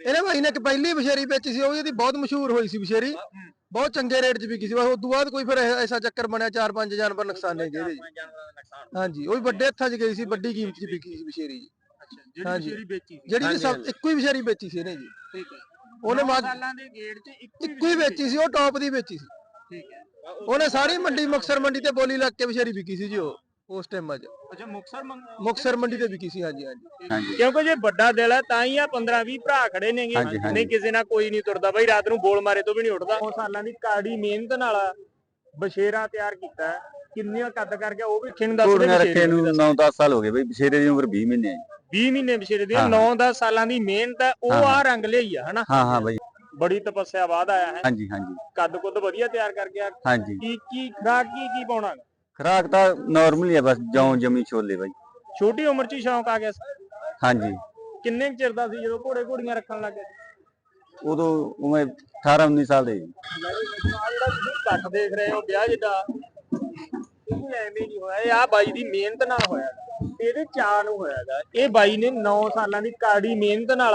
ਇਹਨੇ ਬਾਈ ਨੇ ਇੱਕ ਪਹਿਲੀ ਬਸ਼ੇਰੀ ਵੇਚੀ ਸੀ ਉਹ ਇਹਦੀ ਬਹੁਤ ਮਸ਼ਹੂਰ ਹੋਈ ਸੀ ਬਸ਼ੇਰੀ ਬਹੁਤ ਚੰਗੇ ਰੇਟ 'ਚ ਵਿਕੀ ਸੀ ਬਸ ਉਸ ਤੋਂ ਬਾਅਦ ਕੋਈ ਫਿਰ ਐਸਾ ਚੱਕਰ ਬਣਿਆ ਚਾਰ ਪੰਜ ਜਾਨਵਰ ਨੁਕਸਾਨੇ ਗਏ ਇਹਦੇ ਜੀ ਹਾਂਜੀ ਉਹ ਵੀ ਵੱਡੇ ਹੱਥਾਂ 'ਚ ਗਈ ਸੀ ਵੱਡੀ ਕੀਮਤ 'ਚ ਵਿਕੀ ਸੀ ਬਸ਼ੇਰੀ ਜੀ। ਜਿਹੜੀ ਹਾਂਜੀ। ਬਸ਼ੇਰੀ ਵੇਚੀ ਸੀ। ਜਿਹੜੀ ਹਾਂਜੀ, ਸਭ। ਇੱਕੋ ਹੀ ਬਸ਼ੇਰੀ ਵੇਚੀ ਸੀ ਇਹਨੇ ਜੀ। ਠੀਕ ਹੈ। ਉਹਨੇ ਨੌ ਮੱਝ ਸਾਲਾਂ ਦੇ ਗੇੜ 'ਚ ਇੱਕੋ ਇੱਕੋ ਹੀ ਵੇਚੀ ਸੀ ਉਹ ਟੌਪ ਦੀ ਵੇਚੀ ਸੀ। ਠੀਕ ਹੈ। ਉਹਨੇ ਸਾਰੀ ਮੰਡੀ ਮੁਕਸਰ ਮੰਡੀ ਤੇ ਬੋਲੀ ਲੱਗ ਕੇ ਬਸ਼ੇਰੀ ਵਿਕੀ ਸੀ ਜੀ ਉਹ। ਉਸ ਟਾਈਮ 'ਚ ਅੱਛਾ ਮੁਕਸਰ ਮੰਗ ਮੁਕਸਰ ਮੰਡੀ ਤੇ ਵਿਕੀ ਸੀ ਹਾਂਜੀ ਹਾਂਜੀ। ਹਾਂਜੀ। ਕਿਉਂਕਿ ਜੇ ਵੱਡਾ ਦਿਲ ਹੈ ਤਾਂ ਹੀ ਆ 15 20 ਭਰਾ ਖੜੇ ਨੇਗੇ। ਨਹੀਂ ਕਿਸੇ ਨਾਲ ਕੋਈ ਨਹੀਂ ਤੁਰਦਾ। ਬਈ ਰਾਤ ਨੂੰ ਬੋਲ ਮਾਰੇ ਤੋਂ ਵੀ ਨਹੀਂ ਉੱਠਦਾ। ਉਹ ਸਾਲਾਂ ਦੀ ਕਾੜੀ ਮਿਹਨਤ ਨਾਲ ਬਸ਼ੇਰਾ ਤਿਆਰ ਕੀਤਾ। ਕਿੰਨੀਆਂ ਕੱਦ ਕਰਕੇ ਉਹ ਵੀ ਖਿੰਨ ਘੋੜੀਆਂ ਬਸ਼ੇਰੇ ਰੱਖੇ ਨੂੰ ਨੂੰ 9-10 ਸਾਲ ਹੋ ਗਏ ਬਈ ਬਸ਼ੇਰੇ ਦੀ ਉਮਰ 20 ਮਹੀਨੇ ਹੈ 20 ਮਹੀਨੇ ਬਸ਼ੇਰੇ ਹਾਂ। 9-10 ਸਾਲਾਂ ਦੀ ਮਿਹਨਤ ਹੈ ਉਹ ਆ। ਰੰਗ ਲਈ ਆ ਹਨਾ? ਹਾਂ ਹਾਂ ਬਈ। ਬੜੀ ਤਪੱਸਿਆ ਬਾਅਦ ਆਇਆ ਹੈ। ਹਾਂਜੀ ਹਾਂਜੀ। ਕੱਦ ਕੁੱਦ ਵਧੀਆ ਤਿਆਰ ਕਰ ਗਿਆ ਹਾਂਜੀ। ਕੀ ਕੀ ਖਰਾਕ ਕੀ ਕੀ ਪਾਉਣਾ? ਖਰਾਕ ਤਾਂ ਨਾਰਮਲ ਹੀ ਆ ਬਸ ਜੌਂ ਜਮੀ ਛੋਲੇ ਬਾਈ ਛੋਟੀ ਉਮਰ 'ਚ ਹੀ ਸ਼ੌਂਕ ਆ ਗਿਆ ਸੀ ਹਾਂਜੀ ਕਿੰਨੇ ਕੁ ਚਿਰ ਦਾ ਸੀ ਜਦੋਂ ਘੋੜੇ ਘੋੜੀਆਂ ਰੱਖਣ ਲੱਗੇ ਉਦੋਂ ਉਮਰ 18 19 ਸਾਲ ਦੇ ਸੀ। ਜਿਹੜਾ ਤੁਸੀਂ ਕੱਟ ਦੇਖ ਰਹੇ ਹੋ ਵਿਆਹ ਜਿੱਡਾ ਇਹ ਐਵੇਂ ਨਹੀਂ ਹੋਇਆ ਇਹ ਆ ਬਾਈ ਦੀ ਮਿਹਨਤ ਨਾਲ ਹੋਇਆ ਗਾ। ਇਹਦੇ ਚਾਅ ਨੂੰ ਹੋਇਆਗਾ ਇਹ ਬਾਈ ਨੇ 9 ਸਾਲਾਂ ਦੀ ਕਾੜੀ ਮਿਹਨਤ ਨਾਲ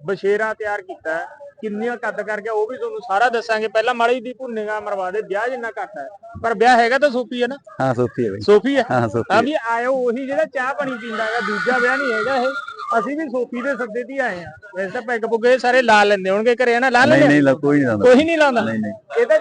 ਬਸ਼ੇਰਾ ਤਿਆਰ ਕੀਤਾ ਹੈ। ਕਿੰਨੀਆਂ ਕੱਦ ਕਰਕੇ ਉਹ ਵੀ ਤੁਹਾਨੂੰ ਸਾਰਾ ਦੱਸਾਂਗੇ। ਪਹਿਲਾਂ ਮਾੜੀ ਦੀ ਭੁੰਨੇਗਾ ਮਰਵਾ ਦੇ ਵਿਆਹ ਜਿੰਨਾ ਘੱਟ ਹੈ। ਪਰ ਵਿਆਹ ਹੈਗਾ ਤਾਂ ਸੋਫੀ ਹੈ ਨਾ? ਹਾਂ ਸੋਫੀ ਹੈ ਬਈ। ਸੋਫੀ ਹੈ? ਹਾਂ ਸੋਫੀ ਆ ਹੈ। ਵੀ ਆਇਓ ਉਹੀ ਜਿਹੜਾ ਚਾਹ ਪਾਣੀ ਪੀਂਦਾ ਹੈਗਾ ਦੂਜਾ ਵਿਆਹ ਨਹੀਂ ਹੈਗਾ ਇਹ। ਅਸੀਂ ਵੀ ਸੋਫੀ ਦੇ ਸੱਦੇ ਤੇ ਆਏ ਆ ਵੈਸੇ ਤਾਂ ਪੈਗ ਪੁੱਗੇ ਸਾਰੇ ਲਾ ਲੈਂਦੇ ਹੋਣਗੇ ਘਰੇ ਨਾ? ਲਾ ਨਹੀਂ ਲੈਂਦੇ ਨਹੀਂ ਲਾ ਕੋਈ ਨਹੀਂ ਲਾਉਂਦਾ। ਕੋਈ ਨਹੀਂ ਲਾਉਂਦਾ। ਨਹੀਂ ਨਹੀਂ। ਇਹਦਾ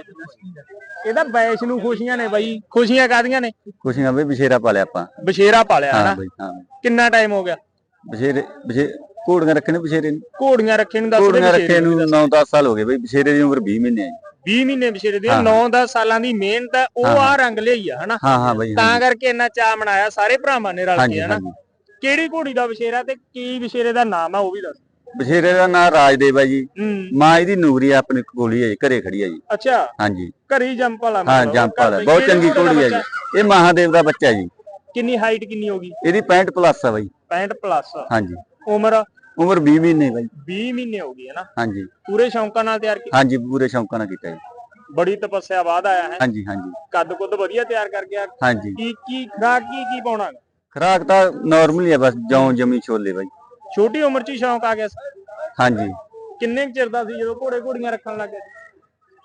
ਇਹਦਾ ਬੈਸ਼ ਨੂੰ ਖੁਸ਼ੀਆਂ ਨੇ ਬਾਈ। ਖੁਸ਼ੀਆਂ ਕਾਦੀਆਂ ਨੇ? ਖੁਸ਼ੀਆਂ ਬਈ ਬਸ਼ੇਰਾ ਪਾਲਿਆ ਆਪਾਂ। ਬਸ਼ੇਰਾ ਪਾਲਿਆ ਹਾਂ ਬਈ ਹਾਂ। ਕਿੰਨਾ ਟਾਈਮ ਹੋ ਗਿਆ? ਬਸ਼ੇਰੇ ਬਸ਼ੇ ਘੋੜੀਆਂ ਰੱਖੇ ਨੇ ਬਸ਼ੇਰੇ ਨੂੰ। ਘੋੜੀਆਂ ਰੱਖੇ ਨੂੰ ਦੱਸ ਦੇ ਘੋੜੀਆਂ ਰੱਖੇ ਨੂੰ 9-10 ਸਾਲ ਹੋ ਗਏ ਬਈ ਬਸ਼ੇਰੇ ਦੀ ਉਮਰ 20 ਮਹੀਨੇ ਹੈ 20 ਮਹੀਨੇ ਬਸ਼ੇਰੇ ਦੀਆਂ ਹਾਂ। 9-10 ਸਾਲਾਂ ਦੀ ਮਿਹਨਤ ਹੈ ਉਹ ਆ। ਰੰਗ ਲਈ ਆ ਹਨਾ? ਹਾਂ ਹਾਂ ਬਈ ਤਾਂ ਕਰਕੇ ਇੰਨਾ ਚਾਹ ਮਨਾਇਆ ਸਾਰੇ ਭਰਾਵਾਂ ਨੇ ਰਲ ਕੇ ਹਨਾ? ਕਿਹੜੀ ਘੋੜੀ ਦਾ ਬਸ਼ੇਰਾ ਤੇ ਕੀ ਬਸ਼ੇਰੇ ਦਾ ਨਾਮ ਆ ਉਹ ਵੀ ਦੱਸ। ਬਸ਼ੇਰੇ ਦਾ ਨਾਂ ਰਾਜਦੇਵ ਹੈ ਜੀ। ਮਾਂ ਇਹਦੀ ਨੂਰੀ ਆ ਆਪਣੀ ਕੋਲੀ ਹੈ ਜੀ ਘਰੇ ਖੜੀ ਹੈ ਜੀ। ਅੱਛਾ। ਹਾਂਜੀ। ਘਰੀ ਜੰਪ ਵਾਲਾ ਹਾਂ ਮਤਲਬ, ਜੰਪ ਵਾਲਾ ਘਰ ਬਹੁਤ ਚੰਗੀ ਘੋੜੇ ਦਾ ਹੈ ਬੱਚਾ? ਜੀ ਇਹ ਮਹਾਦੇਵ ਦਾ ਬੱਚਾ ਜੀ। ਕਿੰਨੀ ਹਾਈਟ ਕਿੰਨੀ ਹੋਗੀ ਇਹਦੀ 65 ਪਲੱਸ ਆ ਬਾਈ। 65 ਪਲੱਸ ਹਾਂਜੀ। ਉਮਰ ਉਮਰ 20 ਮਹੀਨੇ ਬਾਈ। 20 ਮਹੀਨੇ ਹੋ ਗਈ ਹੈ ਨਾ? ਹਾਂਜੀ। ਪੂਰੇ ਸ਼ੌਂਕਾਂ ਨਾਲ ਤਿਆਰ ਕੀਤੀ ਹਾਂਜੀ ਪੂਰੇ ਸ਼ੌਂਕਾਂ ਨਾਲ ਕੀਤਾ ਜੀ। ਬੜੀ ਤਪੱਸਿਆ ਬਾਅਦ ਆਇਆ ਹੈ। ਹਾਂਜੀ ਹਾਂਜੀ। ਕੱਦ ਕੁੱਦ ਵਧੀਆ ਤਿਆਰ ਕਰ ਗਿਆ। ਹਾਂਜੀ। ਕੀ ਕੀ ਖਰਾਕ ਕੀ ਕੀ ਪਾਉਣਾ? ਖਰਾਕ ਤਾਂ ਨਾਰਮਲ ਹੀ ਆ ਬਸ ਜੌਂ ਜਮੀ ਛੋਲੇ ਬਾਈ। ਛੋਟੀ ਉਮਰ 'ਚ ਹੀ ਸ਼ੌਂਕ ਆ ਗਿਆ ਹਾਂਜੀ। ਕਿੰਨੇ ਚਿਰ ਦਾ ਸੀ ਜਦੋਂ ਘੋੜੇ ਘੋੜੀਆਂ ਰੱਖਣ ਲੱਗੇ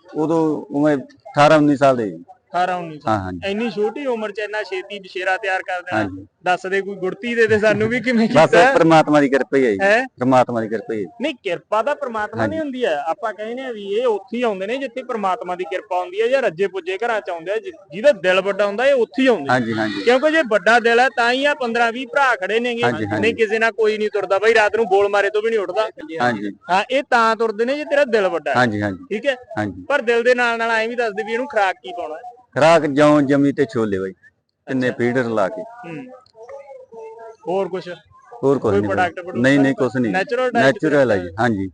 ਉਦੋਂ ਉਮਰ 18 19 ਸਾਲ ਦੇ। 18 19 ਹਾਂ ਹਾਂਜੀ। ਇੰਨੀ ਛੋਟੀ ਉਮਰ 'ਚ ਇੰਨਾ ਛੇਤੀ ਬਸ਼ੇਰਾ ਤਿਆਰ ਕਰ ਦੇਣਾ ਹਾਂਜੀ। ਦੱਸ ਦੇ ਕੋਈ ਗੁੜਤੀ ਦੇ ਦੇ ਸਾਨੂੰ ਵੀ ਕਿਵੇਂ ਬਸ ਕੀਤਾ ਪਰਮਾਤਮਾ ਦੀ ਕਿਰਪਾ ਹੀ ਹੈ ਜੀ। ਹੈ? ਪਰਮਾਤਮਾ ਦੀ ਕਿਰਪਾ ਹੀ ਹੈ ਨਹੀਂ ਕਿਰਪਾ ਤਾਂ ਪ੍ਰਮਾਤਮਾ ਦੀ ਹੁੰਦੀ ਹੈ। ਆਪਾਂ ਕਹਿੰਦੇ ਆ ਵੀ ਇਹ ਉੱਥੇ ਹੀ ਆਉਂਦੇ ਨੇ ਜਿੱਥੇ ਪ੍ਰਮਾਤਮਾ ਦੀ ਕਿਰਪਾ ਹੁੰਦੀ ਹੈ ਜਾਂ ਰੱਜੇ ਪੁੱਜੇ ਘਰਾਂ 'ਚ ਆਉਂਦੇ ਆ ਜਿ- ਜਿਹਦਾ ਦਿਲ ਵੱਡਾ ਹੁੰਦਾ ਇਹ ਉੱਥੇ ਹੀ ਆਉਂਦੇ ਹਾਂਜੀ ਹਾਂਜੀ। ਕਿਉਂਕਿ ਜੇ ਵੱਡਾ ਦਿਲ ਹੈ ਤਾਂ ਹੀ ਆ 15 20 ਭਰਾ ਖੜੇ ਨੇਗੇ। ਹਾਂਜੀ, ਹਾਂਜੀ। ਨਹੀਂ ਕਿਸੇ ਨਾਲ ਕੋਈ ਨਹੀਂ ਤੁਰਦਾ। ਬਈ ਰਾਤ ਨੂੰ ਬੋਲ ਮਾਰੇ ਤੋਂ ਵੀ ਨਹੀਂ ਉੱਠਦਾ। ਹਾਂਜੀ ਹਾਂ ਇਹ ਤਾਂ ਤੁਰਦੇ ਨੇ ਜੇ ਤੇਰਾ ਦਿਲ ਵੱਡਾ ਹੈ। ਹਾਂਜੀ ਹਾਂਜੀ। ਠੀਕ ਹੈ? ਹਾਂਜੀ। ਪਰ ਦਿਲ ਦੇ ਨਾਲ ਨਾਲ ਐਂ ਵੀ ਦੱਸਦੇ ਵੀ ਇਹਨੂੰ ਖਰਾਕ ਕੀ ਪਾਉਣਾ ਹੈ। ਖਰਾਕ ਜੌਂ ਜਮੀ ਤੇ ਛੋਲੇ ਬਾਈ ਤਿੰਨੇ ਫੀਡਰ ਲਾ ਕੇ। ਹੂੰ। ਹੋਰ ਕੁਝ ਹੋਰ ਕੁਝ ਕੋਈ ਨਹੀਂ product ਬਾਈ। product ਨਹੀਂ ਨਹੀਂ ਕੁਝ ਨਹੀਂ Natural diet ਨੈਚੁਰਲ ਹੈ ਜੀ ਹਾਂਜੀ।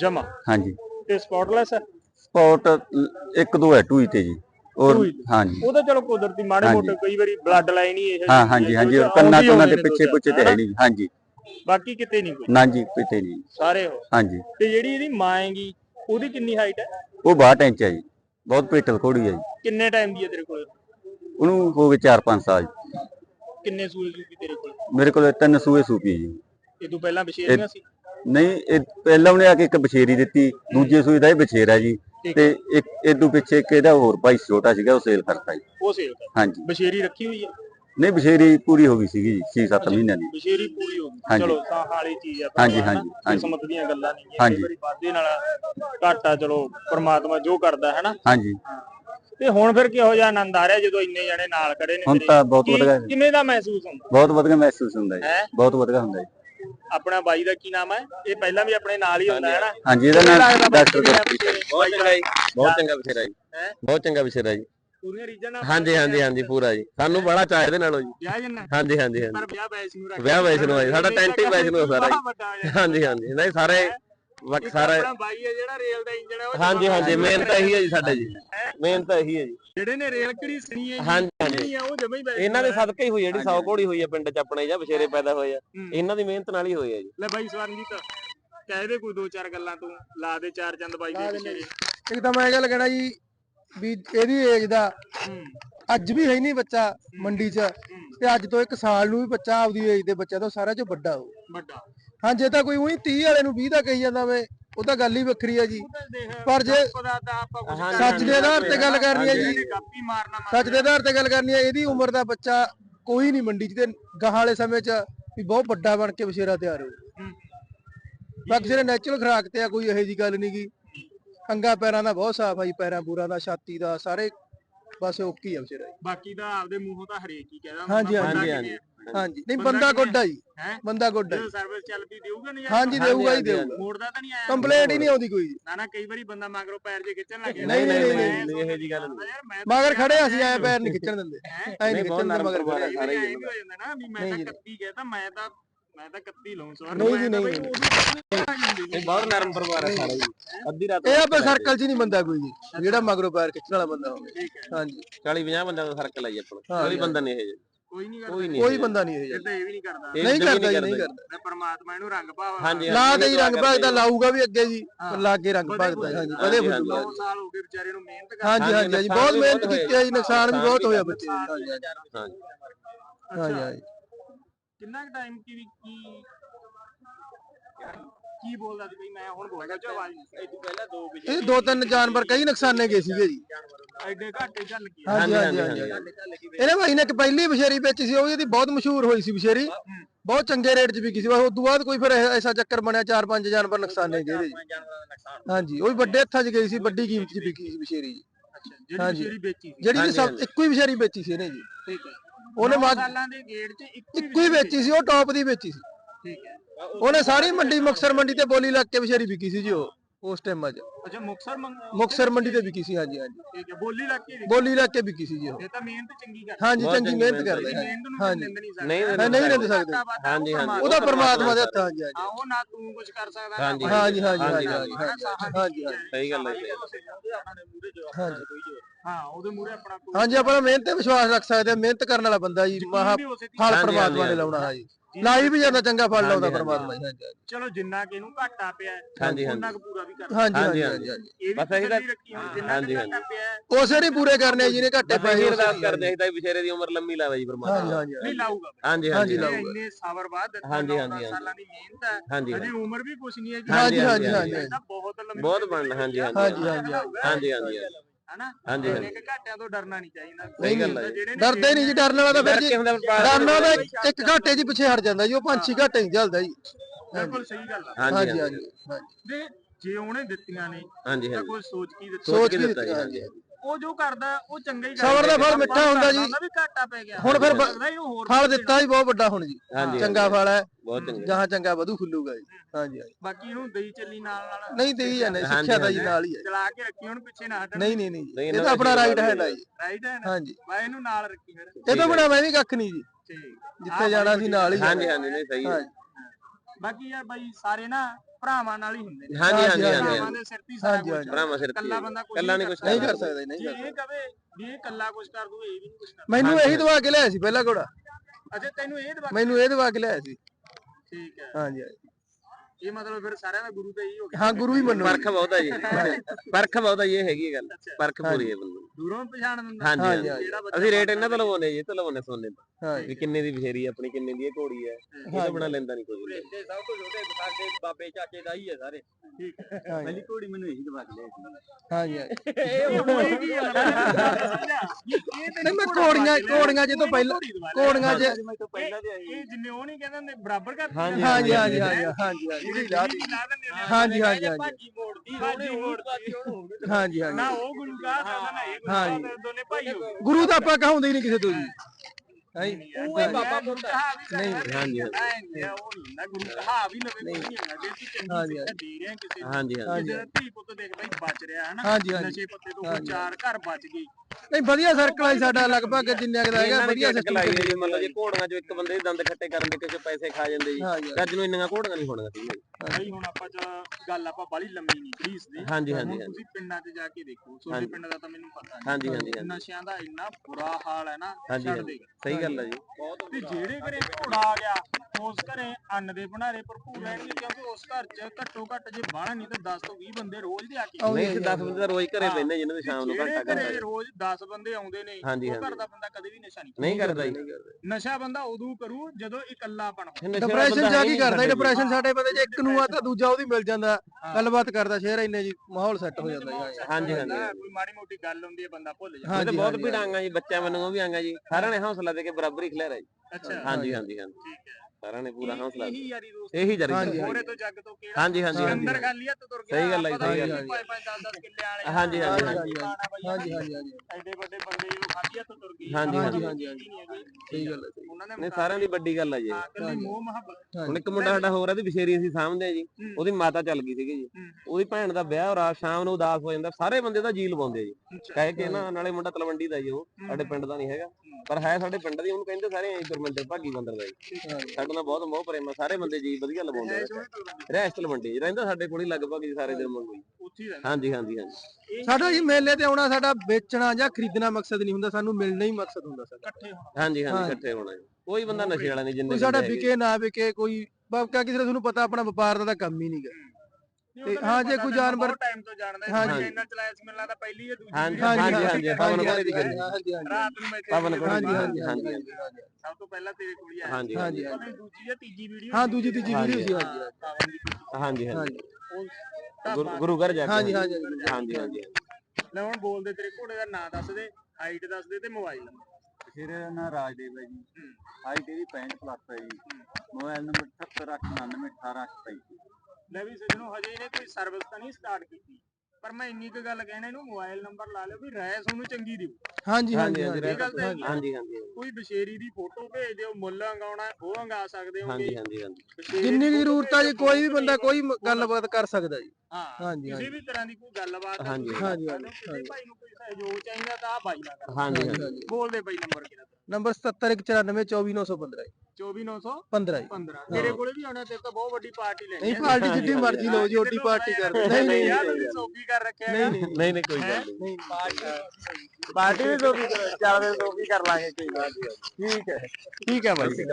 ਜਮਾ? ਹਾਂਜੀ। ਤੇ ਸਪੌਟਲੈਸ ਹੈ ਸਪੌਟ ਇੱਕ ਦੋ ਹੈ ਟੂਈ ਤੇ ਜੀ। ਔਰ ਟੂਈ ਤੇ। ਹਾਂਜੀ। ਉਹ ਤਾਂ ਚਲੋ ਕੁਦਰਤੀ ਮਾੜੇ ਹਾਂਜੀ। ਮੋਟੇ ਕਈ ਵਾਰੀ ਬਲੱਡ ਲਾਈਨ ਹੀ ਇਹ ਹਾਂ ਹਾਂਜੀ ਹਾਂਜੀ। ਔਰ ਕੰਨਾਂ ਕੰਨਾਂ ਦੇ ਪਿੱਛੇ ਪੁੱਛੇ ਤੇ ਹੈ ਨਹੀਂ ਹਾਂਜੀ। ਬਾਕੀ ਕਿਤੇ ਨਹੀਂ ਕੋਈ। ਨਾ ਜੀ ਕਿਤੇ ਨਹੀਂ। ਸਾਰੇ ਹੋ। ਹਾਂਜੀ। ਤੇ ਜਿਹੜੀ ਇਹਦੀ ਮਾਂ ਹੈਗੀ ਉਹਦੀ ਕਿੰਨੀ ਹਾਈਟ ਹੈ? ਉਹ 62 ਇੰਚ ਹੈ ਜੀ। ਬਹੁਤ ਪੇਟਲ ਘੋੜੀ ਹੈ ਜੀ। ਕਿੰਨੇ ਟਾਈਮ ਦੀ ਹੈ ਤੇਰੇ ਕੋਲ? ਉਹਨੂੰ ਹੋ ਗਏ 4-5 ਸਾਲ। ਕਿੰਨੇ ਸੂਏ ਸੂਪੀ ਤੇਰੇ ਕੋਲ? ਮੇਰੇ ਕੋਲ ਤਿੰਨ ਸੂਏ ਸੂਪੀ ਜੀ। ਇਹ ਤੋਂ ਪਹਿਲਾਂ ਬਸ਼ੇਰੀਆਂ ਸੀ? ਨਹੀਂ ਇਹ ਪਹਿਲਾਂ ਉਹਨੇ ਆ ਕੇ ਇੱਕ ਬਛੇਰੀ ਦਿੱਤੀ ਦੂਜੇ ਸੂਏ ਦਾ ਇਹ ਬਛੇਰਾ ਜੀ। ਠੀਕ ਤੇ ਇੱਕ ਇਦੋਂ ਪਿੱਛੇ ਇੱਕ ਇਹਦਾ ਹੋਰ ਭਾਈ ਛੋਟਾ ਸੀਗਾ ਉਹ ਸੇਲ ਕਰਤਾ ਜੀ। ਉਹ ਸੇਲ ਕਰ ਹਾਂਜੀ। ਬਸ਼ੇਰੀ ਰੱਖੀ ਹੋਈ ਹੈ ਨਹੀਂ ਬਛੇਰੀ ਪੂਰੀ ਹੋ ਗਈ ਸੀਗੀ ਜੀ 6-7 ਮਹੀਨਿਆਂ ਦੀ ਬਸ਼ੇਰੀ ਪੂਰੀ ਹੋ ਗਈ ਹਾਂਜੀ। ਚਲੋ ਸਾਹ ਵਾਲੀ ਚੀਜ਼ ਆ ਹਾਂਜੀ, ਭਰਾਵਾ, ਹਾਂਜੀ, ਹਨਾ? ਹਾਂਜੀ। ਕਿਸਮਤ ਦੀਆਂ ਗੱਲਾਂ ਨਹੀਂ ਹਾਂਜੀ। ਕਈ ਵਾਰੀ ਵਾਧੇ ਨਾਲ ਘਾਟਾ ਚਲੋ ਪ੍ਰਮਾਤਮਾ ਜੋ ਕਰਦਾ ਹੈ ਨਾ ਹਾਂਜੀ ਤੇ ਹੁਣ ਫਿਰ ਕਿਹੋ ਜਿਹਾ ਆਨੰਦ ਆ ਰਿਹਾ ਜਦੋਂ ਇੰਨੇ ਜਣੇ ਨਾਲ ਖੜੇ ਨੇ ਹੁਣ ਤੇਰੇ? ਤਾਂ ਬਹੁਤ ਕੀ- ਵਧੀਆ ਕਿਵੇਂ ਦਾ ਮਹਿਸੂਸ ਹੁੰਦਾ ਬਹੁਤ ਵਧੀਆ ਮਹਿਸੂਸ ਹੁੰਦਾ ਜੀ ਹੈਂ? ਬਹੁਤ ਵਧੀਆ ਹੁੰਦਾ ਜੀ ਆਪਣਾ ਬਾਈ ਦਾ ਕੀ ਨਾਮ ਹੈ ਇਹ ਪਹਿਲਾਂ ਵੀ ਆਪਣੇ ਨਾਲ ਹੀ ਹੁੰਦਾ ਹੈ ਨਾ ਹਾਂਜੀ ਇਹਦਾ ਨਾਮ ਡਾਕਟਰ ਗੁਰਪ੍ਰੀਤ? ਬਹੁਤ ਚੰਗਾ ਜੀ ਬਹੁਤ ਚੰਗਾ ਬਸ਼ੇਰਾ ਜੀ ਹੈਂ? ਬਹੁਤ ਚੰਗਾ ਬਸ਼ੇਰਾ ਜੀ ਪੂਰੀਆਂ ਰੀਜਾਂ ਨਾਲ ਹਾਂਜੀ ਹਾਂਜੀ ਹਾਂਜੀ ਪੂਰਾ ਜੀ। ਸਾਨੂੰ ਬੜਾ ਚਾਹ ਇਹਦੇ ਨਾਲੋਂ ਜੀ। ਵਿਆਹ ਜੰਨਾ ਹਾਂਜੀ ਹਾਂਜੀ ਹਾਂਜੀ। ਪਰ ਵਿਆਹ ਬੈਸ ਨੂੰ ਰੱਖ ਵਿਆਹ ਵੈਸ ਨੂੰ ਆ ਜੀ, ਸਾਡਾ ਟੈਂਟ ਹੀ ਵੈਸ ਨੂੰ ਆ ਸਾਰਾ ਜੀ। ਹੋ। ਹਾਂਜੀ ਹਾਂਜੀ। ਨਹੀਂ ਸਾਰੇ ਵਕ ਸਾਰਾ ਆਪਣਾ ਬਾਈ ਹੈ ਜਿਹੜਾ ਰੇਲ ਦਾ ਇੰਜਣ ਹੈ ਉਹ ਹਾਂਜੀ ਹਾਂਜੀ। ਮੇਨ ਤਾਂ ਇਹੀ ਹੈ ਜੀ ਸਾਡੇ ਜੀ। ਮੇਨ ਤਾਂ ਇਹੀ ਹੈ ਜੀ। ਜਿਹੜੇ ਨੇ ਰੇਲ ਕਿਹੜੀ ਸਣੀ ਹੈ ਹਾਂਜੀ, ਹਾਂਜੀ। ਉਹ ਜਮਾ ਹੀ ਬੈਸ ਇਹਨਾਂ ਦੇ ਸਦਕੇ ਹੀ ਹੋਈ ਜਿਹੜੀ 100 ਘੋੜੀ ਹੋਈ ਹੈ ਪਿੰਡ ਚ ਆਪਣੇ ਜਾਂ ਬਸ਼ੇਰੇ ਪੈਦਾ ਹੋਏ ਆ। ਹੂੰ। ਇਹਨਾਂ ਦੀ ਮਿਹਨਤ ਨਾਲ ਹੀ ਹੋਏ ਆ ਜੀ। ਲੈ ਬਾਈ ਸਵਰਨਜੀਤ ਕਹਿ ਦੇ ਕੋਈ ਦੋ ਚਾਰ ਗੱਲਾਂ ਤੂੰ। ਲਾ ਦੇ ਚਾਰ ਚੰਦ ਬਾਈ ਦੇ ਇੱਕ ਤਾਂ ਮੈਂ ਇਹ ਗੱਲ ਕਹਿਣਾ ਜੀ ਵੀ ਇਹਦੀ ਏਜ ਦਾ ਅੱਜ ਵੀ ਹੈ ਨਹੀਂ ਬੱਚਾ ਮੰਡੀ 'ਚ। ਤੇ ਅੱਜ ਤੋਂ ਇੱਕ ਸਾਲ ਨੂੰ ਵੀ ਬੱਚਾ ਆਪਦੀ ਏਜ ਦੇ ਬੱਚਾ ਤੋਂ ਸਾਰਿਆਂ 'ਚੋਂ ਵੱਡਾ ਹੋ ਵੱਡਾ। ਹਾਂ ਜੇ ਤਾਂ ਕੋਈ ਉਹੀ 30 ਵਾਲੇ ਨੂੰ 20 ਦਾ ਕਹੀ ਜਾਂਦਾ ਵੇ ਉਹ ਤਾਂ ਗੱਲ ਹੀ ਵੱਖਰੀ ਆ ਜੀ। ਪਰ ਜੇ ਸੱਚ ਦੇ ਆਧਾਰ ਤੇ ਗੱਲ ਕਰਨੀ ਹੈ ਜੀ। ਸੱਚ ਦੇ ਆਧਾਰ ਤੇ ਗੱਲ ਕਰਨੀ ਹੈ ਇਹਦੀ ਉਮਰ ਦਾ ਬੱਚਾ ਕੋਈ ਨਹੀਂ ਮੰਡੀ 'ਚ ਤੇ ਗਾਹਾਂ ਵਾਲੇ ਸਮੇਂ 'ਚ ਵੀ ਬਹੁਤ ਵੱਡਾ ਬਣ ਕੇ ਬਸ਼ੇਰਾ ਤਿਆਰ ਹੋ। ਬਾਕੀ ਸਿਰੇ ਨੈਚੁਰਲ ਖਰਾਕ ਤੇ ਆ ਕੋਈ ਇਹੋ ਜੀ ਗੱਲ ਨਹੀਂ ਗੀ। ਅੰਗਾ ਪੈਰਾਂ ਦਾ ਬਹੁਤ ਸਾਫ਼ ਆ ਜੀ ਪੈਰਾਂ ਪੂਰਾਂ ਦਾ ਛਾਤੀ ਦਾ ਸਾਰੇ ਪਾਸੇ ਓਕੇ ਆ ਬਸ਼ੇਰਾ ਜੀ। ਬਾਕੀ ਤਾਂ ਆਪਦੇ ਮੂੰਹੋਂ ਤਾਂ ਹਰੇਕ ਹੀ ਕਹਿੰਦਾ ਹਾਂਜੀ, ਹਾਂਜੀ, ਹਾਂਜੀ। ਹਾਂਜੀ ਨਹੀਂ ਬੰਦਾ ਗੋਡਾ ਜੀ ਹੈ? ਬੰਦਾ ਗੋਡਾ ਜੀ ਜਦੋਂ ਸਰਵਿਸ ਚੱਲ ਪਈ ਦੇਊਗਾ ਨਹੀਂ ਹਾਂਜੀ ਦੇਊਗਾ ਹੀ ਦੇਊਗਾ। ਮੋੜਦਾ ਤਾਂ ਨਹੀਂ ਆਇਆ। ਕੰਪਲੇਂਟ ਹੀ ਨਹੀਂ ਆਉਂਦੀ ਕੋਈ। ਜੀ ਨਾ ਨਾ ਕਈ ਵਾਰੀ ਬੰਦਾ ਮਗਰੋਂ ਪੈਰ ਜੇ ਖਿੱਚਣ ਲੱਗ ਨਹੀਂ, ਨਹੀਂ, ਨਹੀਂ, ਨਹੀਂ, ਇਹੋ ਜਿਹੀ ਗੱਲ ਨਹੀਂ। ਯਾਰ ਮੈਂ ਤਾਂ ਮਗਰ ਖੜੇ ਅਸੀਂ ਐ ਪੈਰ ਨਹੀਂ ਖਿੱਚਣ ਦਿੰਦੇ। ਐ ਨਹੀਂ ਬਹੁਤ ਖਿੱਚਣ ਦਿੰਦੇ ਨਰਮ ਮਗਰ ਪਰਿਵਾਰ ਆ ਖੜੇ ਸਾਰੇ ਐਂ ਹੀ ਵੀ ਹੋ ਜਾਂਦਾ ਨਾ ਵੀ ਮੈਂ ਤਾਂ 31 ਕਹਿਤਾ ਮੈਂ ਤਾਂ ਮੈਂ ਤਾਂ 31 ਲਾਉਂ ਸਵਾਰ। ਨਹੀਂ ਜੀ, ਨਹੀਂ, ਬਹੁਤ ਨਰਮ ਪਰਿਵਾਰ ਹੈ ਸਾਰਾ ਜੀ। ਅੱਧੀ ਰਾਤ ਇਹ ਆਪੇ ਸਰਕਲ 'ਚ ਹੀ ਨਹੀਂ ਬੰਦਾ ਕੋਈ ਜੀ ਜਿਹੜਾ ਮਗਰੋਂ ਪੈਰ ਖਿੱਚਣ ਵਾਲਾ ਬੰਦਾ ਹੋਵੇ। ਹਾਂਜੀ। 40 50 ਬੰਦਿਆਂ ਦਾ ਸਰਕਲ ਆਈ ਆਪਣਾ। ਹਾਂ, ਕੋਈ ਬੰਦਾ ਨਹੀਂ ਇਹ ਕੋਈ ਨਹੀਂ ਕਰਦਾ। ਕੋਈ ਨਹੀਂ ਕੋਈ ਬੰਦਾ ਨਹੀਂ ਇਹ ਇਹ ਜੀ ਤਾਂ ਇਹ ਵੀ ਨਹੀਂ ਕਰਦਾ। ਨਹੀਂ ਕਰਦਾ ਜੀ ਨਹੀਂ ਕਰਦਾ। ਮੈਂ ਪਰਮਾਤਮਾ ਇਹਨੂੰ ਰੰਗ ਭਾਵ ਹਾਂਜੀ, ਲਾ ਹੀ ਰੰਗ ਭਗਦਾ ਲਾਊਗਾ ਵੀ ਅੱਗੇ ਜੀ ਲਾ ਕੇ ਰੰਗ ਭਗਦਾ ਹਾਂਜੀ ਵਧੇ ਹਾਂਜੀ। ਫੁੱਲੂਗਾ 9 ਸਾਲ ਹੋ ਗਏ ਵਿਚਾਰੇ ਨੂੰ ਮਿਹਨਤ ਕਰ ਹਾਂਜੀ ਹਾਂਜੀ ਹਾਂਜੀ ਬਹੁਤ ਮਿਹਨਤ ਕੀਤੀ ਹੈ ਜੀ ਨੁਕਸਾਨ ਵੀ ਬਹੁਤ ਹੋਇਆ ਬੱਚੇ ਦੇ। ਹਾਂਜੀ ਹਾਂਜੀ ਹਾਂਜੀ। ਹਾਂਜੀ ਕਿੰਨਾ ਟਾਈਮ ਕੀ ਵੀ ਕੀ ਕੀ ਬੋਲਦਾ ਸੀ ਬਈ? ਮੈਂ ਹੁਣ ਬੋਲਦਾ ਚ ਆਵਾਜ਼ ਨਹੀਂ ਇਹ ਪਹਿਲਾਂ ਦੋ ਵਜੇ ਇਹ ਦੋ ਤਿੰਨ ਜਾਨਵਰ ਕਈ ਨੁਕਸਾਨੇ ਗਏ ਸੀਗੇ ਜੀ। ਐਡੇ ਘਾਟੇ ਚੱਲ ਗਏ ਹਾਂਜੀ ਹਾਂਜੀ ਹਾਂਜੀ ਇਹਨੇ ਭਾਈ ਨੇ ਇੱਕ ਪਹਿਲੀ ਬਸ਼ੇਰੀ ਵੇਚੀ ਸੀ ਉਹ ਇਹਦੀ ਬਹੁਤ ਮਸ਼ਹੂਰ ਹੋਈ ਸੀ ਬਸ਼ੇਰੀ ਬਹੁਤ ਚੰਗੇ ਰੇਟ 'ਚ ਵਿਕੀ ਸੀ। ਬਸ ਉਸ ਤੋਂ ਬਾਅਦ ਕੋਈ ਫਿਰ ਐਸਾ ਚੱਕਰ ਬਣਿਆ ਚਾਰ ਪੰਜ ਜਾਨਵਰ ਨੁਕਸਾਨੇ ਗਏ ਜੀ। ਹਾਂਜੀ ਉਹ ਵੀ ਵੱਡੇ ਹੱਥਾਂ 'ਚ ਗਈ ਸੀ ਵੱਡੀ ਕੀਮਤ 'ਚ ਵਿਕੀ ਸੀ ਬਸ਼ੇਰੀ ਜੀ। ਅੱਛਾ ਜਿਹੜੀ ਹਾਂਜੀ। ਸ਼ੇਰੀ ਵੇਚੀ ਸੀ। ਜਿਹੜੀ ਸਭ ਹਾਂਜੀ। ਇੱਕੋ ਹੀ ਬਸ਼ੇਰੀ ਵੇਚੀ ਸੀ ਇਹਨੇ ਜੀ। ਠੀਕ ਹੈ। ਉਹਨੇ ਸਾਲਾਂ ਦੇ ਗੇੜ 'ਚ ਇੱਕੋ ਇੱਕੋ ਹੀ ਵੇਚੀ ਸੀ ਉਹ ਟੌਪ ਦੀ ਵੇਚੀ ਸੀ। ਠੀਕ ਹੈ। ਉਹਨੇ ਸਾਰੀ ਮੰਡੀ ਮੁਕਸਰ ਮੰਡੀ ਤੇ ਬੋਲੀ ਲੱਗ ਕੇ ਬਸ਼ੇਰੀ ਵਿਕੀ ਸੀ ਜੀ ਉਹ ਉਸ ਟਾਈਮ 'ਚ ਅੱਛਾ ਮੁਕਸਰ ਮੰਡੀ ਤੇ ਵਿਕੀ ਸੀ ਹਾਂਜੀ ਹਾਂਜੀ। ਠੀਕ ਹੈ ਬੋਲੀ ਲੱਗ ਕੇ ਬੋਲੀ ਲੱਗ ਕੇ ਵਿਕੀ ਸੀ ਜੀ ਉਹ। ਇਹ ਤਾਂ ਮਿਹਨਤ ਚੰਗੀ ਕਰ ਹਾਂਜੀ ਚੰਗੀ ਮਿਹਨਤ ਕਰਦੇ ਨੂੰ ਹਾਂਜੀ। ਨਹੀਂ ਨਹੀਂ ਹਾਂ, ਸਕਦੇ। ਹਾਂਜੀ, ਹਾਂਜੀ। ਉਹਦਾ ਪਰਮਾਤਮਾ ਦੇ ਹੱਥਾਂ 'ਚ ਹੈ ਜੀ ਆਹੋ ਨਾ ਤੂੰ ਕੁਝ ਕਰ ਸਕਦਾ ਨਾ ਹਾਂਜੀ। ਹਾਂਜੀ ਹਾਂਜੀ ਹਾਂਜੀ ਹਾਂਜੀ, ਹਾਂਜੀ। ਹਾਂਜੀ, ਹਾਂਜੀ। ਹਾਂਜੀ ਸਹੀ ਗੱਲ ਹੈ ਹਾਂਜੀ। ਹਾਂ ਉਹਦੇ ਮੂਰੇ ਆਪਣਾ ਹਾਂਜੀ ਆਪਣਾ ਮਿਹਨਤ ਤੇ ਵਿਸ਼ਵਾਸ ਰੱਖ ਸਕਦੇ ਹਾਂ ਮਿਹਨਤ ਕਰਨ ਵਾਲਾ ਬੰਦਾ ਜੀ ਮਹਾ ਫਲ ਹਾਂਜੀ, ਪਰਮਾਤਮਾ ਨੇ ਹਾਂਜੀ, ਲਾਉਣਾ ਹੈ ਜੀ ਲਾਈ ਵੀ ਜਾਂਦਾ ਚੰਗਾ ਫਲ ਲਾਉਂਦਾ ਹਾਂਜੀ, ਪਰਮਾਤਮਾ ਜੀ ਹਾਂਜੀ ਚਲੋ ਜਿੰਨਾ ਕਿ ਇਹਨੂੰ ਘਾਟਾ ਪਿਆ ਹਾਂਜੀ, ਉਹਨਾਂ ਕੁ ਪੂਰਾ ਵੀ ਕਰ ਹਾਂਜੀ ਹਾਂਜੀ, ਹਾਂਜੀ ਹਾਂਜੀ। ਇਹ ਵੀ ਬਸ ਇਹੀ ਤਾਂ- ਰੱਖੀ ਜਿੰਨਾ ਹਾਂਜੀ, ਕਿ ਹਾਂਜੀ। ਘਾਟਾ ਪਿਆ ਉਸੇ ਨਹੀਂ ਪੂਰੇ ਕਰਨੇ ਜਿਹਨੇ ਘੱਟੇ ਬਸ ਇਹੀ ਅਰਦਾਸ। ਕਰਦੇ ਹਾਂ ਤਾਂ ਵਿਚਾਰੇ ਦੀ ਉਮਰ ਲੰਮੀ ਲਾਵੇ ਜੀ ਹਾਂਜੀ ਪਰਮਾਤਮਾ ਹਾਂਜੀ ਨਹੀਂ ਲਾਊਗਾ ਬਈ। ਹਾਂਜੀ ਹਾਂਜੀ, ਹਾਂਜੀ ਲਾਊਗਾ। ਇੰਨੇ ਸਾਵਰ ਬਾਅਦ ਦਿੱਤਾ ਹਾਂਜੀ, ਨੌ ਹਾਂਜੀ, ਸਾਲਾਂ ਦੀ ਮਿਹਨਤ ਹੈ। ਹਾਂਜੀ, ਅਜੇ ਉਮਰ ਵੀ ਕੁਛ ਨਹੀਂ ਹੈ ਹਾਂਜੀ, ਹਾਂਜੀ, ਹਾਂਜੀ। ਬਹੁਤ ਲੰਮੀ ਬਹੁਤ ਬਣਨਾ ਹਾਂਜੀ ਹਾਂਜੀ ਹਾਂਜੀ। ਹਾਂਜੀ ਹਾਂਜੀ ਹਾਂਜੀ। ਹਨਾ? ਹਾਂਜੀ, ਇੰਨੇ ਕੁ ਘਾਟਿਆਂ ਤੋਂ ਡਰਨਾ ਨਹੀਂ ਚਾਹੀਦਾ। ਸਹੀ ਗੱਲ ਹੈ। ਜਿਹੜੇ ਨੇ ਡਰਦੇ ਹੀ ਨਹੀਂ ਜੀ ਡਰਨ ਵਾਲਾ ਤਾਂ ਫਿਰ ਜੀ ਡਰਨ ਵਾਲਾ ਤਾਂ ਇੱਕ- ਇੱਕ ਘਾਟੇ ਜੀ ਪਿੱਛੇ ਹਟ ਜਾਂਦਾ ਜੀ ਉਹ ਪੰਛੀ ਘਾਟੇ ਨਹੀਂ ਚੱਲਦਾ ਜੀ। ਬਿਲਕੁਲ ਸਹੀ ਗੱਲ ਆ। ਹਾਂਜੀ ਹਾਂਜੀ। ਜੇ ਉਹਨੇ ਦਿੱਤੀਆਂ ਨੇ ਹਾਂਜੀ ਕੋਈ ਸੋਚ ਕੀ ਦਿੱਤੀ? ਸੋਚ ਕੇ ਦਿੱਤਾ? ਜੀ, ਹਾਂਜੀ। ਉਹ ਜੋ ਕਰਦਾ ਉਹ ਚੰਗਾ ਹੀ ਸਬਰ ਦਾ ਫਲ ਮਿੱਠਾ ਹੁੰਦਾ ਜੀ। ਵੀ ਘਾਟਾ ਪੈ ਗਿਆ। ਹੁਣ ਫਿਰ ਬ- ਲੱਗਦਾ ਇਹਨੂੰ ਹੋਰ ਫਲ ਦਿੱਤਾ ਹੀ ਬਹੁਤ ਵੱਡਾ ਹੁਣ ਜੀ। ਚੰਗਾ ਫਲ ਹੈ। ਬਹੁਤ ਚੰਗਾ। ਜਹਾਂ ਚੰਗਾ ਵਧੂ ਫੁੱਲੂਗਾ ਜੀ। ਹਾਂਜੀ ਬਾਕੀ ਇਹਨੂੰ ਦਈ ਚੱਲੀ ਨਾਲ ਨਾਲ। ਨਹੀਂ ਦੇਈ ਜਾਂਦੇ ਸਿੱਖਿਆ ਦਾ ਜੀ ਨਾਲ ਹੀ ਹੈ। ਚਲਾ ਕੇ ਰੱਖੀ ਹੁਣ ਪਿੱਛੇ ਨਾ ਹਟਣ। ਨਹੀਂ ਨਹੀਂ ਨਹੀਂ ਜੀ। ਇਹ ਤਾਂ ਆਪਣਾ ਰਾਈਟ ਹੈਂਡ ਹੈ ਜੀ। ਰਾਈਟ ਹੈ ਨਾ ਹਾਂਜੀ ਬਾ ਇਹਨੂੰ ਨਾਲ ਰੱਖੀ ਫਿਰ। ਇਹ ਤੋਂ ਬਿਨਾ ਮੈਂ ਵੀ ਕੱਖ ਨਹੀਂ ਜੀ। ਠੀਕ। ਜਿੱਥੇ ਜਾਣਾ ਸੀ ਨਾਲ ਹੀ ਹਾਂਜੀ। ਹਾਂਜੀ ਨਹੀਂ ਸਹੀ ਹੈ। ਹਾਂਜੀ ਬਾਕੀ ਯਾਰ ਬਾਈ ਸਾਰੇ ਨਾ ਭਰਾਵਾਂ ਨਾਲ ਹੀ ਹੁੰਦੇ ਨੇ। ਹਾਂਜੀ ਹਾਂਜੀ ਭਰਾਵਾਂ ਦੇ ਸਿਰ ਤੇ ਹੀ ਸਾਰਾ ਹਾਂਜੀ, ਕੁਝ ਹਾਂਜੀ। ਭਰਾਵਾਂ ਸਿਰ ਤੇ ਕੱਲਾ ਬੰਦਾ ਕੁਝ ਕੱਲਾ ਨਹੀਂ ਕੁਝ ਨਹੀਂ ਕਰ ਸਕਦਾ ਜੀ, ਨਹੀਂ ਜੇ ਕਰ ਸਕਦਾ। ਇਹ ਕਵੇ ਵੀ ਇਹ ਕੱਲਾ ਕੁਝ ਕਰ ਦੂ ਇਹ ਵੀ ਨਹੀਂ ਕੁਝ ਕਰ ਮੈਨੂੰ ਇਹੀ ਦਵਾ ਕੇ ਲਿਆਇਆ ਸੀ ਪਹਿਲਾ ਘੋੜਾ। ਅੱਛਾ ਤੈਨੂੰ ਇਹ ਦਵਾ ਮੈਨੂੰ ਇਹ ਦਵਾ ਕੇ ਲਿਆਇਆ ਸੀ। ਠੀਕ ਹੈ। ਹਾਂਜੀ ਹਾਂਜੀ। ਇਹ ਮਤਲਬ ਫਿਰ ਸਾਰਿਆਂ ਦਾ ਗੁਰੂ ਤੇ ਹੀ ਹੋ ਗਿਆ। ਹਾਂ ਗੁਰੂ ਹੀ ਮੰਨੋ। ਪਰਖ ਬਹੁਤ ਹੈ ਜੀ। ਪਰਖ ਬਹੁਤ ਇਹ ਹੈਗੀ ਗੱਲ। ਪਰਖ ਪੂਰੀ ਹੈ ਬੰਦੇ ਦੀ। ਦੂਰੋਂ ਪਛਾਣ ਦਿੰਦਾ। ਹਾਂਜੀ ਅਸੀਂ ਰੇਟ ਇਹਨਾਂ ਤੋਂ ਲਵਾਉਨੇ ਜੀ ਇਹ ਤੋਂ ਲਵਾਉਨੇ ਸੋਨੇ ਤੋਂ ਹਾਂਜੀ। ਵੀ ਕਿੰਨੇ ਦੀ ਵਿਸ਼ੇਰੀ ਆਪਣੀ ਕਿੰਨੇ ਦੀ ਇਹ ਘੋੜੀ ਹੈ ਇਹ ਤਾਂ ਬਣਾ ਲੈਂਦਾ ਨਹੀਂ ਕੋਈ ਤੇ ਸਭ ਕੁਝ ਉਹਦੇ ਸਾਡੇ ਬਾਬੇ ਚਾਚੇ ਦਾ ਹੀ ਹੈ ਸਾਰੇ। ਠੀਕ ਹੈ ਪਹਿਲੀ ਘੋੜੀ ਮੈਨੂੰ ਇਹੀ ਦਵਾ ਕੇ ਹਾਂਜੀ। ਇਹ ਹੋਈ ਕੀ ਹੈ ਇਹ ਨਹੀਂ ਮੈਂ ਘੋੜੀਆਂ ਘੋੜੀਆਂ ਜੇ ਤੋਂ ਪਹਿਲਾਂ ਘੋੜੀਆਂ ਜੇ ਇਹ ਜਿੰਨੇ ਉਹ ਨਹੀਂ ਕਹਿੰਦੇ ਹੁੰਦੇ ਬਰਾਬਰ ਕਰ ਹਾਂਜੀ, ਹਾਂਜੀ ਹਾਂਜੀ ਹਾਂਜੀ। ਹਾਂਜੀ ਹਾਂਜੀ ਇਹਦੀ ਲਾ ਦਿੰਦੇ ਨੇ ਹਾਂਜੀ, ਹਾਂਜੀ, ਹਾਂਜੀ। ਭਾਜੀ ਮੋੜਦੀ ਭਾਜੀ ਮੋੜਦੀ ਹਾਂਜੀ ਨਾ ਹਾਂਜੀ ਉਹ ਗੁਰੂ ਦਾ ਨਾ ਇਹ ਹਾਂਜੀ। ਦਾ ਦੋਨੇ ਭਾਈ ਹੋ ਗਏ। ਗੁਰੂ ਤਾਂ ਆਪਾਂ ਕਹਾਉਂਦੇ ਹੀ ਨਹੀਂ ਕਿਸੇ ਤੋਂ ਜੀ। ਹੈ ਉਹ ਹੀ ਬਾਬਾ ਪੁੱਤ ਨਹੀਂ, ਹਾਂਜੀ, ਉਹ ਨਹੀਂ ਨਾ ਗੁਰੂ ਕਹਾ ਵੀ ਲਵੇ ਨਹੀਂ। ਹੁੰਦਾ। ਜੇ ਤੂੰ ਚੰਗੀ ਹਾਂਜੀ, ਸਿੱਖਿਆ ਦੇ ਰਿਹਾ ਕਿਸੇ ਨੂੰ ਹਾਂਜੀ ਹਾਂਜੀ। ਦਾ ਧੀ ਪੁੱਤ ਦੇਖ ਬਈ ਬਚ ਰਿਹਾ ਹੈ ਨਾ ਹਾਂਜੀ, ਹਾਂਜੀ। ਨਸ਼ੇ ਪੱਤੇ ਤੋਂ ਕੋਈ ਚਾਰ ਘਰ ਬਚ ਗਈ ਨਹੀਂ ਵਧੀਆ ਸਰਕਲ ਹੈ ਸਾਡਾ ਲਗਭਗ ਜਿੰਨੇ ਕੁ ਦਾ ਹੈਗਾ ਵਧੀਆ ਲਾਈ ਹੈ ਜੀ ਮੰਨ ਲਓ ਜੇ। ਘੋੜੀਆਂ ਚੋਂ ਇੱਕ ਬੰਦੇ ਦੇ ਦੰਦ ਖੱਟੇ ਕਰਨ ਦੇ ਕਿਸੇ ਪੈਸੇ ਖਾ ਜਾਂਦੇ ਜੀ। ਅੱਜ ਨੂੰ ਇੰਨੀਆਂ ਘੋੜੀਆਂ ਨਹੀਂ ਹੋਣਗੀਆਂ ਸੀ ਭਾਈ ਹੁਣ ਆਪਾਂ ਚ ਗੱਲ ਆਪਾਂ ਬਾਲੀ ਲੰਮੀ ਨਹੀਂ ਪਲੀਜ਼ ਦੀ। ਹਾਂਜੀ, ਹਾਂਜੀ। ਤੁਸੀਂ ਪਿੰਡਾਂ 'ਚ ਜਾ ਕੇ ਦੇਖੋ ਤੁਹਾਡੇ। ਪਿੰਡ ਦਾ ਤਾਂ ਮੈਨੂੰ ਪਤਾ ਨਹੀਂ। ਹਾਂਜੀ ਹਾਂਜੀ ਹਾਂਜੀ। ਨਸ਼ਿਆਂ ਦਾ ਇੰਨਾ ਬੁਰਾ ਹਾਲ ਹੈ ਨਾ ਛੱਡ ਦੇ। ਸਹੀ ਗੱਲ ਹੈ ਜੀ। ਤੇ ਜਿਹੜੇ ਘਰੇ ਘੋੜਾ ਆ ਗਿਆ ਉਸ ਘਰੇ ਅੰਨ ਦੇ ਭੰਡਾਰੇ ਭਰਪੂਰ ਰਹਿਣਗੇ ਕਿਉਂਕਿ ਉਸ ਘਰ 'ਚ ਘੱਟੋ ਘੱਟ ਜੇ ਬਾਹਲਾ ਨਹੀਂ ਤਾਂ 10 ਤੋਂ 20 ਬੰਦੇ ਰੋਜ਼ ਦੇ ਆ ਕੇ ਨਹੀਂ ਅਸੀਂ 10 ਬੰਦੇ ਤਾਂ ਰੋਜ਼ ਘਰੇ ਬੈਠਨੇ ਜਿਨ੍ਹਾਂ ਦੇ ਸ਼ਾਮ ਨੂੰ ਘੰਟਾ ਘਰੇ ਘੰਟਾ ਰੋਜ਼ 10 ਬੰਦੇ ਆਉਂਦੇ ਨੇ ਹਾਂਜੀ, ਉਹ ਹਾਂਜੀ। ਘਰ ਦਾ ਬੰਦਾ ਕਦੇ ਵੀ ਨਸ਼ਾ ਨਹੀਂ ਨਹੀਂ ਕਰਦਾ ਜੀ। ਨਸ਼ਾ ਬੰਦਾ ਉਦੋਂ ਕਰੂ ਜਦੋਂ ਇਕੱਲਾਪਣ ਹੋਵੇ ਡਿਪਰੈਸ਼ਨ ਜਾ ਕੀ ਕਰਦਾ? ਡਿਪਰੈਸ਼ਨ ਸਾਡੇ ਬੰਦੇ ਜੇ ਇੱਕ ਨੂੰ ਆ ਤਾਂ ਦੂਜਾ ਉਹਦੀ ਮਿਲ ਜਾਂਦਾ। ਗੱਲਬਾਤ ਕਰਦਾ ਸ਼ੇਰ ਇੰਨੇ ਜੀ ਮਾਹੌਲ ਸੈੱਟ ਹੋ ਜਾਂਦਾ ਜੀ। ਹਾਂਜੀ, ਹਾਂਜੀ। ਕੋਈ ਮਾੜੀ ਮੋਟੀ ਗੱਲ ਹੁੰਦੀ ਹੈ ਬੰਦਾ ਭੁੱਲ ਜਾਂਦਾ। ਤਾਂ ਹਾਂਜੀ, ਬਹੁਤ ਹਾਂਜੀ, ਭੀੜਾਂ ਆਂਗਾ ਜੀ ਬੱਚਿਆਂ ਵੱਲੋਂ ਵੀ ਆਂਗਾ ਜੀ। ਸਾਰਿਆਂ ਨੇ ਹੌਸਲਾ ਦੇ ਕੇ ਬਰਾਬਰ ਹੀ ਖਿਲਾਰਿਆ ਜੀ। ਅੱਛਾ। ਹਾਂਜੀ ਹਾਂਜੀ ਹਾਂਜੀ। ਠੀਕ ਹੈ। ਸਾਰਿਆਂ ਨੇ ਪੂਰਾ ਹੌਸਲਾ ਇਹੀ ਯਾਰੀ ਦੋਸਤ। ਇਹੀ ਜਰੀ ਹਾਂਜੀ, ਹੋਰੇ ਤੋਂ ਜੱਗ ਤੋਂ ਕਿਹੜਾ ਹਾਂਜੀ ਹਾਂਜੀ ਹਾਂਜੀ। ਅੰਦਰ ਖਾਲੀ ਹੱਥ ਤੁਰ ਗਿਆ। ਸਹੀ ਗੱਲ ਹੈ ਜੀ, ਤਾਂ ਸਹੀ ਗੱਲ ਪੰਜ ਪੰਜ 10 10 ਕਿੱਲੇ ਵਾਲੇ। ਹਾਂਜੀ, ਹਾਂਜੀ, ਹਾਂਜੀ। ਹਾਂਜੀ, ਹਾਂਜੀ ਹਾਂਜੀ ਹਾਂਜੀ। ਐਡੇ ਵੱਡੇ ਬੰਦੇ ਜਦੋਂ ਖਾਲੀ ਹੱਥ ਤੁਰ ਗਏ ਹਾਂਜੀ, ਹਾਂਜੀ, ਹਾਂਜੀ, ਹੀ। ਸਹੀ ਗੱਲ ਹੈ ਉਹਨਾਂ ਨੇ ਨਹੀਂ ਸਾਰਿਆਂ ਦੀ ਵੱਡੀ ਗੱਲ ਜੀ। ਹਾਂ, ਇਕੱਲੀ ਮੋਹ ਮੁਹੱਬਤ। ਹੁਣ ਇੱਕ ਮੁੰਡਾ ਸਾਡਾ ਹੋਰ ਆ ਦੀ ਬਸ਼ੇਰੀ ਅਸੀਂ ਸਾਂਭਦੇ ਆ ਜੀ। ਹੂੰ। ਉਹਦੀ ਮਾਤਾ ਚੱਲ ਗਈ ਸੀਗੀ ਜੀ। ਹੂੰ। ਉਹਦੀ ਭੈਣ ਦਾ ਵਿਆਹ ਰਾਤ ਸ਼ਾਮ ਨੂੰ ਉਦਾਸ ਹੋ ਜਾਂਦਾ। ਸਾਰੇ ਬੰਦੇ ਦਾ ਜੀ ਲਵਾਉਂਦੇ ਆ ਜੀ। ਕਹਿ ਕੇ ਨਾ ਨਾਲੇ ਮੁੰਡਾ ਤਲਵੰਡੀ ਦਾ ਜੀ ਉਹ। ਸਾਡੇ ਪਿੰਡ ਦਾ ਨਹੀਂ ਹੈਗਾ। ਪਰ ਹੈ ਸਾਡੇ ਪਿੰਡ ਦੀ ਉਹਨੂੰ ਕਹਿੰਦੇ ਸਾਰੇ ਐਂ ਪਰਮਿੰਦਰ ਭਾਗੀ ਬੰਦਰ ਦਾ ਜੀ। ਸਾਡੇ ਨਾਲ ਬਹੁਤ ਮੋਹ ਪ੍ਰੇਮ ਆ ਸਾਰੇ ਬੰਦੇ ਜੀ ਵਧੀਆ ਲਵਾਉਂਦੇ ਆ। ਰਹਿਸ਼ ਤਲਵੰਡੀ ਰਹਿੰਦਾ ਸਾਡੇ ਕੋਲ ਹੀ ਲਗਭਗ ਜੀ ਸਾਰੇ ਦਿਨ ਮੰਗੋ ਜੀ ਉੱਥੇ ਹੀ ਰਹਿੰਦੇ। ਹਾਂਜੀ ਹਾਂਜੀ ਹਾਂਜੀ। ਸਾਡਾ ਜੀ ਮੇਲੇ ਤੇ ਆਉਣਾ ਸਾਡਾ ਵੇਚਣਾ ਜਾਂ ਖਰੀਦਣਾ ਮਕਸਦ ਨਹੀਂ ਹੁੰਦਾ ਸਾਨੂੰ ਮਿਲਣਾ ਹੀ ਮਕਸਦ ਹੁੰਦਾ ਸਾਡਾ। ਇਕੱਠੇ ਹੋਣਾ। ਹਾਂਜੀ ਹਾਂਜੀ। ਇਕੱਠੇ ਹੋਣਾ ਜੀ। ਕੋਈ ਬੰਦਾ ਨਸ਼ੇ ਵਾਲਾ ਨਹੀਂ ਜਿੰਨੇ ਕੋਈ ਸਾਡਾ। ਵਿਕੇ ਨਾ ਵਿਕੇ ਕੋਈ ਬਾਕਾ ਕਿਸੇ ਦਾ ਤੁਹਾਨੂੰ ਪਤਾ ਆਪਣਾ ਵਪਾਰ ਦਾ ਤਾਂ ਕੰਮ ਹੀ ਨਹੀਂਗਾ ਤੇ ਹਾਂ, ਜੇ ਕੋਈ ਜਾਨਵਰ- ਟਾਈਮ ਤੋਂ ਜਾਣਦਾ। ਹਾਂ ਚੈਨਲ ਚਲਾਇਆ ਸੀ ਮੈਨੂੰ ਲੱਗਦਾ ਪਹਿਲੀ ਜਾਂ ਦੂਜੀ ਹਾਂਜੀ, ਹਾਂਜੀ ਹਾਂਜੀ, ਹਾਂਜੀ ਹਾਂਜੀ, ਪਵਨ ਕੋਲੇ ਦੀ ਗੱਲ। ਹਾਂਜੀ ਹਾਂਜੀ ਰਾਤ ਨੂੰ ਮੈਂ ਪਵਨ ਕੋਲੇ ਹਾਂਜੀ ਹਾਂਜੀ ਗੱਲ। ਹਾਂਜੀ ਹਾਂਜੀ, ਹਾਂਜੀ। ਸਭ ਤੋਂ ਪਹਿਲਾਂ ਤੇਰੇ ਕੋਲ ਹੀ ਆਇਆ ਹਾਂਜੀ। ਹਾਂਜੀ ਦੂਜੀ ਜਾਂ ਤੀਜੀ ਵੀਡੀਓ ਹਾਂ ਦੂਜੀ ਤੀਜੀ ਵੀਡੀਓ ਸੀ ਹਾਂਜੀ ਹਾਂਜੀ। ਹਾਂਜੀ ਹਾਂਜੀ। ਗੁਰੂ- ਘਰ ਜਾ ਕੇ ਹਾਂਜੀ ਹਾਂਜੀ ਹਾਂਜੀ। ਹਾਂਜੀ ਲੈ ਹੁਣ ਬੋਲਦੇ ਤੇਰੇ ਘੋੜੇ ਦਾ ਨਾਂ ਦੱਸ ਦੇ ਹਾਈਟ ਦੱਸ ਦੇ ਤੇ ਮੋਬਾਈਲ ਨੰਬਰ ਫਿਰ ਨਾ ਰਾਜਦੇਵ ਹੈ ਜੀ। ਹਾਈਟ ਇਹਦੀ 65 ਪਲੱਸ ਹੈ ਜੀ। ਮੋਬਾਈਲ ਨੰਬਰ 7898918835 ਲੈ ਵੀ ਸਜਣੋ ਹਜੇ ਇਹਨੇ ਕੋਈ ਸਰਵਿਸ ਤਾਂ ਨਹੀਂ ਸਟਾਰਟ ਕੀਤੀ ਪਰ ਮੈਂ ਇੰਨੀ ਕੁ ਗੱਲ ਕਹਿਣਾ ਇਹਨੂੰ ਮੋਬਾਈਲ ਨੰਬਰ ਲਾ ਲਿਓ ਵੀ ਰੈਸ ਉਹਨੂੰ ਚੰਗੀ ਦਿਓ ਹਾਂਜੀ ਹਾਂਜੀ ਹਾਂਜੀ ਹਾਂਜੀ ਇਹ ਗੱਲ ਤਾਂ ਹੈਗੀ ਆ। ਹਾਂਜੀ ਹਾਂਜੀ ਕੋਈ ਬਸ਼ੇਰੀ ਦੀ ਫੋਟੋ ਭੇਜ ਦਿਓ ਮੁੱਲ ਅੰਗਾਉਣਾ ਉਹ ਅੰਗਾ ਸਕਦੇ ਹੋਗੇ ਹਾਂਜੀ ਹਾਂਜੀ ਹਾਂਜੀ ਬਸ਼ੇਰੀ ਜਿੰਨੀ ਦੀ ਕੁ ਜ਼ਰੂਰਤ ਆ ਜੀ ਕੋਈ ਵੀ ਬੰਦਾ ਕੋਈ ਮ- ਗੱਲਬਾਤ ਕਰ ਸਕਦਾ ਜੀ ਹਾਂ ਹਾਂਜੀ, ਕਿਸੇ। ਵੀ ਤਰ੍ਹਾਂ ਦੀ ਕੋਈ ਗੱਲਬਾਤ ਆ, ਹਾਂਜੀ, ਤੁਸੀਂ ਹਾਂਜੀ, ਸਕਦੇ ਹੋ। ਕਿਸੇ। ਭਾਈ ਨੂੰ ਕੋਈ ਸਹਿਯੋਗ ਚਾਹੀਦਾ ਤਾਂ ਆ ਬਾਈ ਨਾਲ ਕਰੋ ਹਾਂਜੀ ਹਾਂਜੀ ਬੋਲਦੇ ਬਾਈ ਨੰਬਰ ਕਿਹੜਾ ਨੰਬਰ 7794424915 ਜੀ 24915 15 ਜੀ। 15 ਤੇਰੇ ਕੋਲੇ ਵੀ ਆਉਣਾ ਤੇਰੇ ਤੋਂ ਬਹੁਤ ਵੱਡੀ ਪਾਰਟੀ ਲੈਣੀ ਨਹੀਂ ਪਾਰਟੀ ਜਿੱਡੀ ਮਰਜ਼ੀ ਲਓ ਜੀ ਓਡੀ ਪਾਰਟੀ ਕਰ। ਨਹੀਂ ਨਹੀਂ ਯਾਰ ਤੁਸੀਂ ਸੌਖੀ ਕਰ ਰੱਖਿਆ ਨਹੀਂ। ਨਹੀਂ। ਨਹੀਂ ਨਹੀਂ ਕੋਈ ਗੱਲ ਨਹੀਂ। ਨਹੀਂ ਪਾਰਟੀ ਵੀ ਸੌਖੀ ਕਰ ਚੱਲ ਫਿਰ ਸੌਖੀ ਕਰ ਲਾਂਗੇ ਕੋਈ ਗੱਲ ਠੀਕ ਹੈ। ਠੀਕ ਹੈ ਬਾਈ ਨਹੀਂ